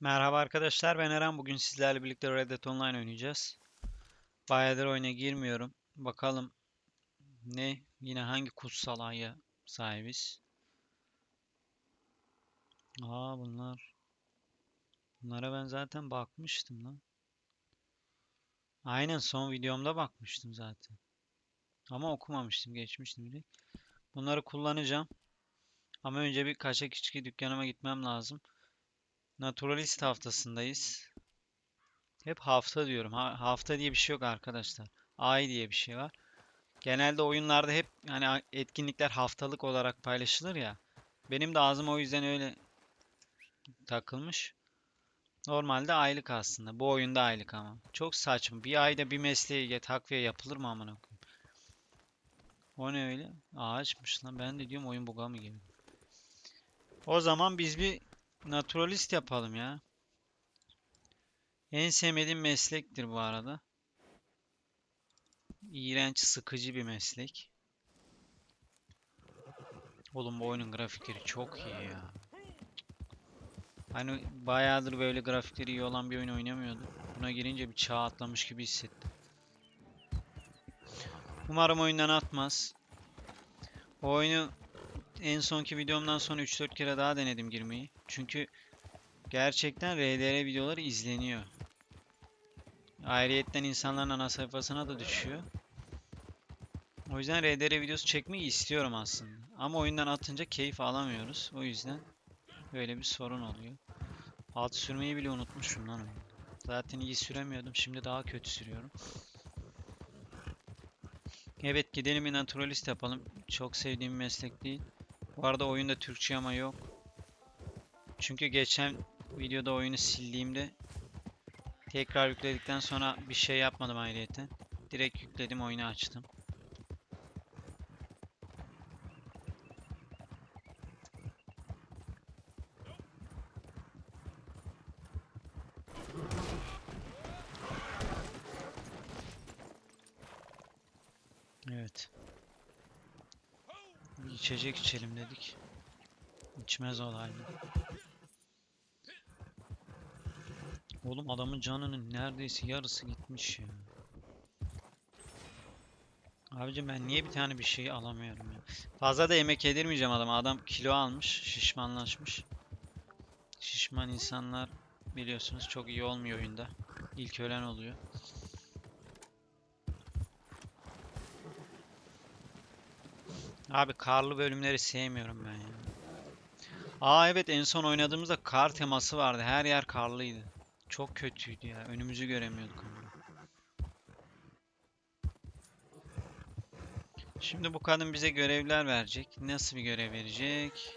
Merhaba arkadaşlar ben Eren. Bugün sizlerle birlikte Red Dead Online oynayacağız. Bayağıdır oyuna girmiyorum. Bakalım ne yine hangi kutsal aya sahibiz. Aa bunlar. Bunlara ben zaten bakmıştım lan. Aynen son videomda bakmıştım zaten. Ama okumamıştım, geçmiştim direkt. Bunları kullanacağım. Ama önce bir kaçak içki dükkanıma gitmem lazım. Naturalist haftasındayız. Hep hafta diyorum. Ha- hafta diye bir şey yok arkadaşlar. Ay diye bir şey var. Genelde oyunlarda hep yani a- etkinlikler haftalık olarak paylaşılır ya. Benim de ağzım o yüzden öyle takılmış. Normalde aylık aslında. Bu oyunda aylık ama. Çok saçma. Bir ayda bir mesleğe takviye yapılır mı amına koyayım? O ne öyle? Ağaçmış lan. Ben de diyorum oyun buga mı girdi? O zaman biz bir naturalist yapalım ya. En sevmediğim meslektir bu arada. İğrenç, sıkıcı bir meslek. Oğlum bu oyunun grafikleri çok iyi ya. Hani bayağıdır böyle grafikleri iyi olan bir oyun oynamıyordum. Buna girince bir çağ atlamış gibi hissettim. Umarım oyundan atmaz. O oyunu en sonki videomdan sonra 3-4 kere daha denedim girmeyi. Çünkü gerçekten RDR videoları izleniyor. Ayrıyetten insanların ana sayfasına da düşüyor. O yüzden RDR videosu çekmeyi istiyorum aslında. Ama oyundan atınca keyif alamıyoruz. O yüzden böyle bir sorun oluyor. Alt sürmeyi bile unutmuşum lan. Zaten iyi süremiyordum. Şimdi daha kötü sürüyorum. Evet gidelim bir naturalist yapalım. Çok sevdiğim meslek değil. Bu arada oyunda Türkçe ama yok. Çünkü geçen videoda oyunu sildiğimde Tekrar yükledikten sonra bir şey yapmadım ayrıyeten. Direkt yükledim oyunu açtım. Evet. Bir içecek içelim dedik. İçmez olaydı. Oğlum adamın canının neredeyse yarısı gitmiş ya. Abicim ben niye bir tane bir şey alamıyorum ya. Fazla da emek yedirmeyeceğim adama. Adam kilo almış, şişmanlaşmış. Şişman insanlar biliyorsunuz çok iyi olmuyor oyunda. İlk ölen oluyor. Abi karlı bölümleri sevmiyorum ben ya. Aa evet en son oynadığımızda kar teması vardı. Her yer karlıydı. Çok kötüydü ya. Önümüzü göremiyorduk. Şimdi bu kadın bize görevler verecek. Nasıl bir görev verecek?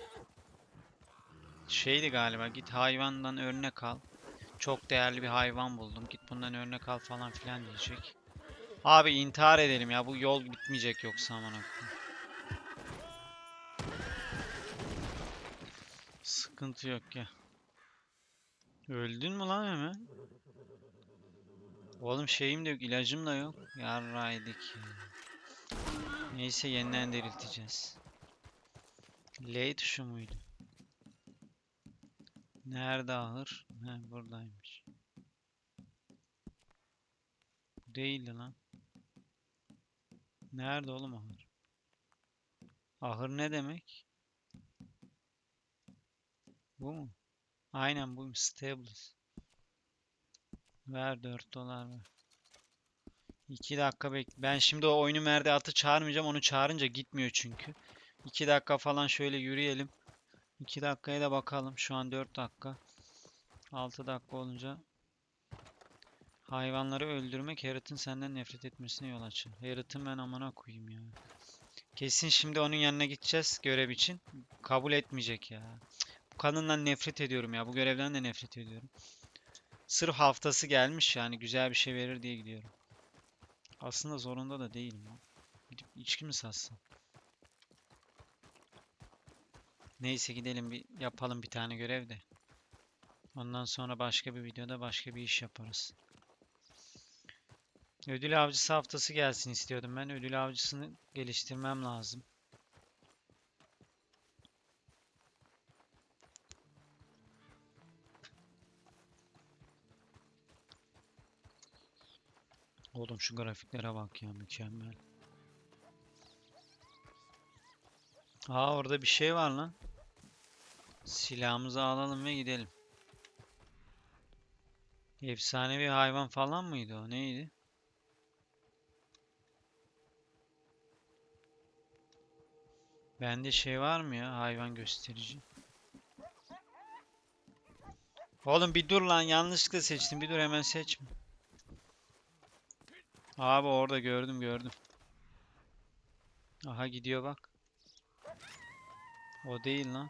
Şeydi galiba. Git hayvandan örnek al. Çok değerli bir hayvan buldum. Git bundan örnek al falan filan diyecek. Abi intihar edelim ya. Bu yol bitmeyecek yoksa aman akıllı. Sıkıntı yok ya. Öldün mü lan hemen? Oğlum şeyim de yok, ilacım da yok. Yarraydık ya. Neyse yeniden dirilteceğiz. L tuşu muydu? Nerede ahır? He buradaymış. Bu değildi lan. Nerede oğlum ahır? Ahır ne demek? Bu mu? Aynen buymuş. Stables. Ver 4 dolar ver. 2 dakika bek. Ben şimdi o oyunu merde atı çağırmayacağım. Onu çağırınca gitmiyor çünkü. 2 dakika falan şöyle yürüyelim. 2 dakikaya da bakalım. Şu an 4 dakika. 6 dakika olunca hayvanları öldürmek Harriet'in senden nefret etmesine yol açar. Harriet'in ben amına koyayım ya. Kesin şimdi onun yanına gideceğiz görev için. Kabul etmeyecek ya. Kadından nefret ediyorum ya. Bu görevden de nefret ediyorum. Sırf haftası gelmiş yani güzel bir şey verir diye gidiyorum. Aslında zorunda da değilim ya. Gidip içki mi satsam? Neyse gidelim bir yapalım bir tane görev de. Ondan sonra başka bir videoda başka bir iş yaparız. Ödül avcısı haftası gelsin istiyordum ben. Ödül avcısını geliştirmem lazım. Oğlum şu grafiklere bak ya mükemmel. Aa orada bir şey var lan. Silahımızı alalım ve gidelim. Efsanevi hayvan falan mıydı o? Neydi? Bende şey var mı ya hayvan gösterici? Oğlum bir dur lan yanlışlıkla seçtim. Bir dur hemen seçme. Abi orada gördüm gördüm. Aha gidiyor bak. O değil lan.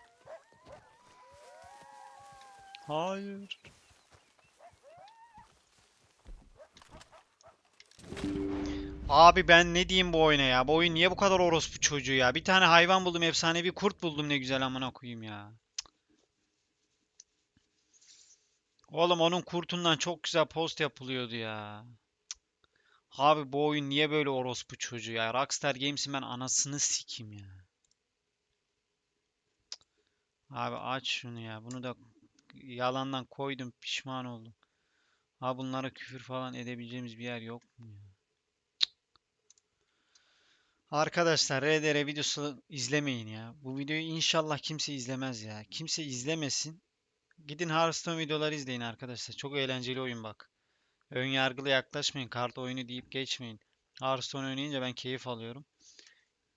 Hayır. Abi ben ne diyeyim bu oyuna ya? Bu oyun niye bu kadar orospu çocuğu ya? Bir tane hayvan buldum, efsanevi kurt buldum ne güzel amına koyayım ya. Oğlum onun kurtundan çok güzel post yapılıyordu ya. Abi bu oyun niye böyle orospu çocuğu ya? Rockstar Games'in ben anasını sikeyim ya. Abi aç şunu ya. Bunu da yalandan koydum pişman oldum. Ha bunlara küfür falan edebileceğimiz bir yer yok mu ya? Arkadaşlar RDR videosu izlemeyin ya. Bu videoyu inşallah kimse izlemez ya. Kimse izlemesin. Gidin Hearthstone videoları izleyin arkadaşlar. Çok eğlenceli oyun bak. Ön yargılı yaklaşmayın. Kart oyunu deyip geçmeyin. Hearthstone oynayınca ben keyif alıyorum.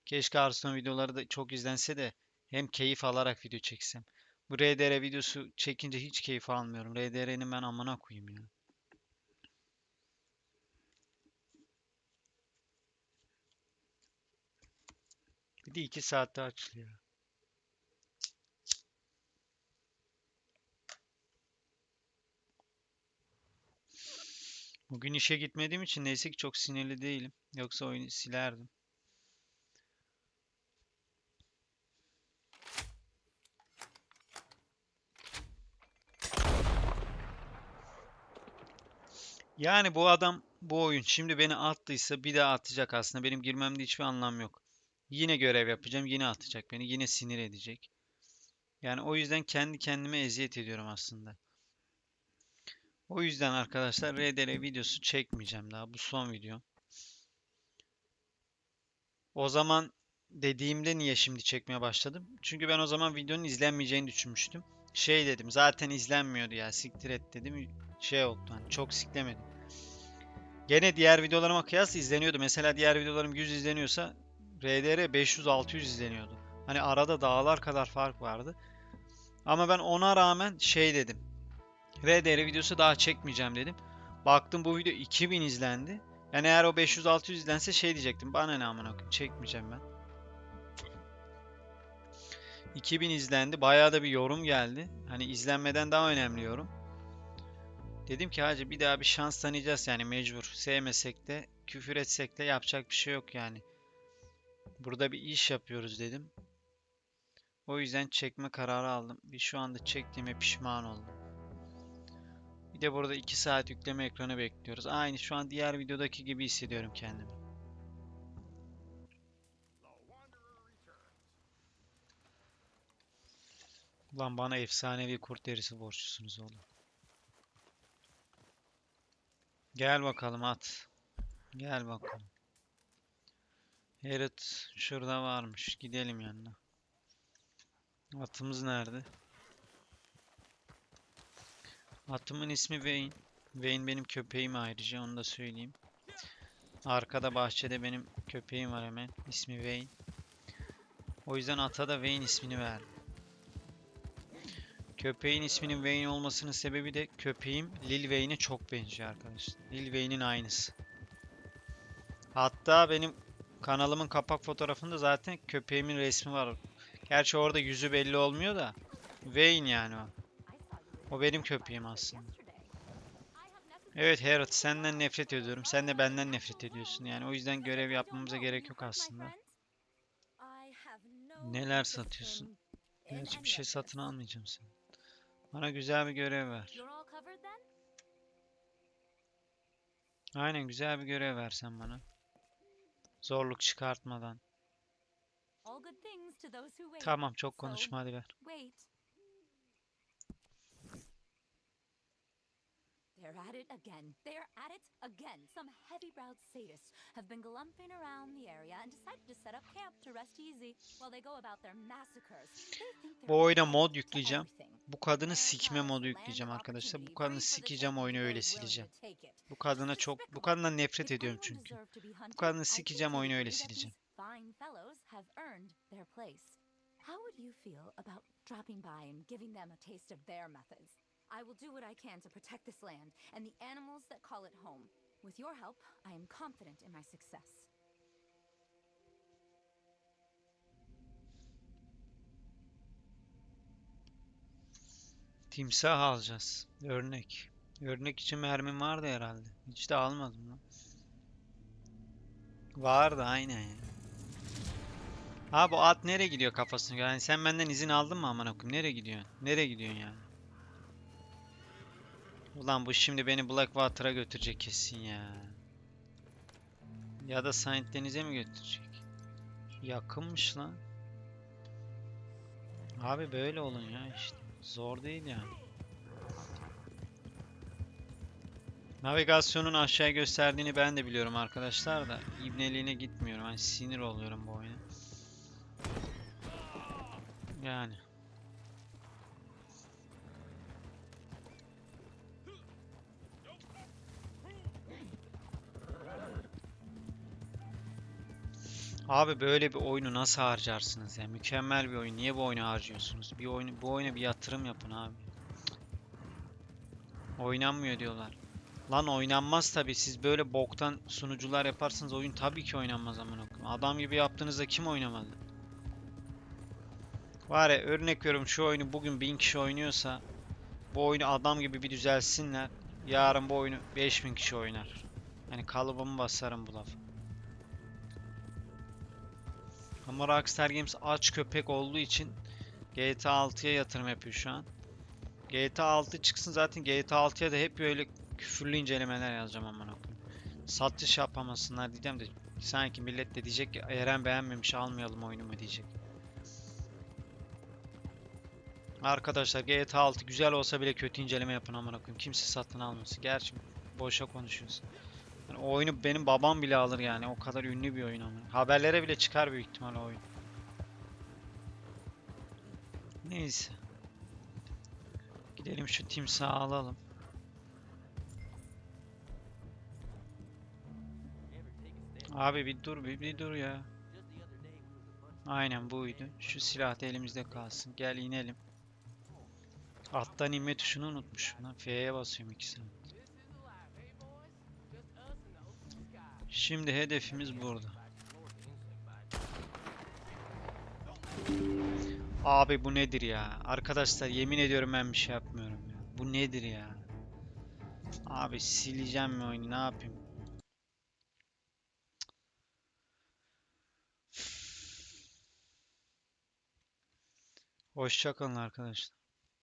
Keşke Hearthstone videoları da çok izlense de hem keyif alarak video çeksem. Bu RDR videosu çekince hiç keyif almıyorum. RDR'nin ben amına koyayım ya. Bir de 2 saatte açılıyor. Bugün işe gitmediğim için neyse ki çok sinirli değilim. Yoksa oyunu silerdim. Yani bu adam bu oyun şimdi beni attıysa bir daha atacak aslında. Benim girmemde hiçbir anlam yok. Yine görev yapacağım, yine atacak beni, yine sinir edecek. Yani o yüzden kendi kendime eziyet ediyorum aslında. O yüzden arkadaşlar RDR videosu çekmeyeceğim daha. Bu son videom. O zaman dediğimde niye şimdi çekmeye başladım? Çünkü ben o zaman videonun izlenmeyeceğini düşünmüştüm. Şey dedim zaten izlenmiyordu ya siktir et dedim. Şey oldu hani çok siklemedim. Gene diğer videolarıma kıyas izleniyordu. Mesela diğer videolarım 100 izleniyorsa RDR 500-600 izleniyordu. Hani arada dağlar kadar fark vardı. Ama ben ona rağmen şey dedim. RDR videosu daha çekmeyeceğim dedim. Baktım bu video 2000 izlendi. Yani eğer o 500-600 izlense şey diyecektim. Bana ne amına çekmeyeceğim ben. 2000 izlendi. Bayağı da bir yorum geldi. Hani izlenmeden daha önemli yorum. Dedim ki hacı bir daha bir şans tanıyacağız yani mecbur. Sevmesek de küfür etsek de yapacak bir şey yok yani. Burada bir iş yapıyoruz dedim. O yüzden çekme kararı aldım. Bir şu anda çektiğime pişman oldum. Bir de burada 2 saat yükleme ekranı bekliyoruz. Aynı şu an diğer videodaki gibi hissediyorum kendimi. Ulan bana efsanevi kurt derisi borçlusunuz oğlum. Gel bakalım at. Gel bakalım. Herod şurada varmış. Gidelim yanına. Atımız nerede? Atımın ismi Wayne. Wayne benim köpeğim ayrıca onu da söyleyeyim. Arkada bahçede benim köpeğim var hemen. İsmi Wayne. O yüzden ata da Wayne ismini verdim. Köpeğin isminin Wayne olmasının sebebi de köpeğim Lil Wayne'e çok benziyor arkadaşlar. Lil Wayne'in aynısı. Hatta benim kanalımın kapak fotoğrafında zaten köpeğimin resmi var. Gerçi orada yüzü belli olmuyor da. Wayne yani o. O benim köpeğim aslında. Evet Herod senden nefret ediyorum. Sen de benden nefret ediyorsun. Yani o yüzden görev yapmamıza gerek yok aslında. Neler satıyorsun? Hiçbir şey satın almayacağım sen. Bana güzel bir görev ver. Aynen güzel bir görev versen bana. Zorluk çıkartmadan. Tamam çok konuşma hadi ver. They're at it again. They're at it again. Some heavy-browed sadists have been galumphing around the area and decided to set up camp to rest easy while they go about their massacres. Bu oyuna mod yükleyeceğim. Bu kadını sikme modu yükleyeceğim arkadaşlar. Bu kadını sikeceğim oyunu öyle sileceğim. Bu kadına çok, bu kadından nefret ediyorum çünkü. Bu kadını sikeceğim oyunu öyle sileceğim. How would you feel about dropping by and giving them a taste of their methods? I will do what I can to protect this land and the animals that call it home. With your help, I am confident in my success. Timsah alacağız. Örnek. Örnek için mermim vardı herhalde. Hiç de almadım lan. Vardı aynen ya. Ha bu at nereye gidiyor kafasını? Yani sen benden izin aldın mı aman okuyayım? Nereye gidiyorsun? Nereye gidiyorsun yani? Ulan bu şimdi beni Blackwater'a götürecek kesin ya. Ya da Saint Deniz'e mi götürecek? Yakınmış lan. Abi böyle olun ya işte. Zor değil yani. Navigasyonun aşağı gösterdiğini ben de biliyorum arkadaşlar da ibneliğine gitmiyorum. Hani sinir oluyorum bu oyuna. Yani. Abi böyle bir oyunu nasıl harcarsınız ya? Mükemmel bir oyun. Niye bu oyunu harcıyorsunuz? Bir oyunu, bu oyuna bir yatırım yapın abi. Oynanmıyor diyorlar. Lan oynanmaz tabii. Siz böyle boktan sunucular yaparsanız oyun tabii ki oynanmaz amına koyayım. Adam gibi yaptığınızda kim oynamadı? Var ya örnek veriyorum şu oyunu bugün 1000 kişi oynuyorsa bu oyunu adam gibi bir düzelsinler. Yarın bu oyunu 5000 kişi oynar. Hani kalıbımı basarım bu lafı. Ama Rockstar Games aç köpek olduğu için GTA 6'ya yatırım yapıyor şu an. GTA 6 çıksın zaten GTA 6'ya da hep böyle küfürlü incelemeler yazacağım aman okuyayım. Satış yapamasınlar diyeceğim de sanki millet de diyecek ki Eren beğenmemiş almayalım oyunumu diyecek. Arkadaşlar GTA 6 güzel olsa bile kötü inceleme yapın aman okuyayım. Kimse satın almasın. Gerçi boşa konuşuyorsun. Yani o oyunu benim babam bile alır yani. O kadar ünlü bir oyun ama. Haberlere bile çıkar büyük ihtimal o oyun. Neyse. Gidelim şu timsahı alalım. Abi bir dur bir, bir dur ya. Aynen buydu. Şu silah da elimizde kalsın. Gel inelim. Attan inme tuşunu unutmuşum lan. F'ye basıyorum iki Şimdi hedefimiz burada. Abi bu nedir ya? Arkadaşlar yemin ediyorum ben bir şey yapmıyorum ya. Bu nedir ya? Abi sileceğim mi oyunu ne yapayım? Hoşça kalın arkadaşlar.